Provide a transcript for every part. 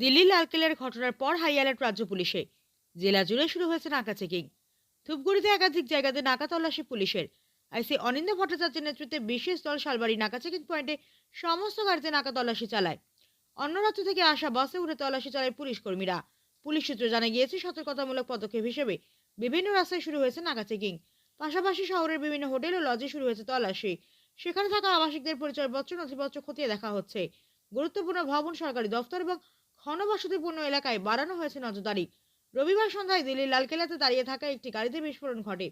দিল্লি লালকেল্লার ঘটনার পর high alert রাজ্য পুলিশে। জেলা জুড়ে শুরু হয়েছে নাকা চেকিং। ধূপগুড়িতে একাধিক জায়গাতে নাকা তল্লাশি পুলিশের। আইসি অনিন্দ ভট্টাচার্যের নেতৃত্বে বিশেষ দল শালবাড়ি নাকা চেকিং পয়েন্টে সমস্ত গাড়িতে নাকা তল্লাশি চালায়। অন্য রাজ্য থেকে আসা বাসে উড়ে তল্লাশি চালায় পুলিশ কর্মীরা। পুলিশ সূত্রে জানা গিয়েছে, সতর্কতামূলক পদক্ষেপ হিসেবে বিভিন্ন রাস্তায় শুরু হয়েছে নাকা চেকিং। পাশাপাশি শহরের বিভিন্ন হোটেল ও লজে শুরু হয়েছে তল্লাশি। সেখানে থাকা আবাসিকদের পরিচয়পত্র নথিপত্র খতিয়ে দেখা হচ্ছে। গুরুত্বপূর্ণ ভবন, সরকারি দফতর এবং ঘনবসতিপূর্ণ এলাকায় বাড়ানো হয়েছে নজরদারি। রবিবার সন্ধ্যায় দিল্লির লালকেল্লাতে দাঁড়িয়ে থাকা একটি গাড়িতে বিস্ফোরণ ঘটে।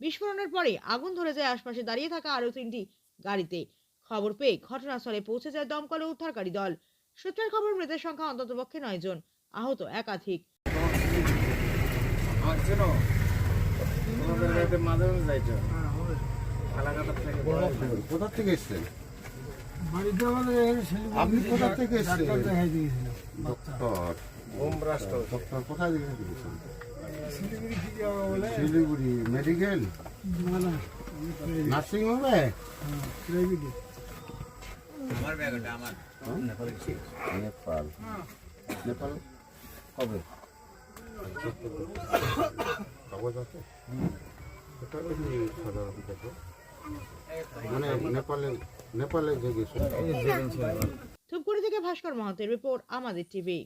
বিস্ফোরণের পরে আগুন ধরে যায় আশপাশে দাঁড়িয়ে থাকা আরও তিনটি গাড়িতে। খবর পেয়ে ঘটনাস্থলে পৌঁছে যায় দমকল ও উদ্ধারকারী দল। সূত্রের খবর মৃতের সংখ্যা অন্ততপক্ষে নয় জন। আহত একাধিক। কোথা থেকে এসছেন? আপনি কোথা থেকে দেখাই ডক্টর। কোথায় দেখে দিয়েছেন শিলিগুড়ি মেডিকেল? নার্সিং হোমে প্রাইভেটে। নেপাল। নেপাল কবে? কাগজ আছে? এটা ওই সাধারণ দেখো। মানে নেপালে নেপালে যে গেছে ধূপগুড়ি থেকে ভাস্কর মাহাতের রিপোর্ট আমাদের টিভি।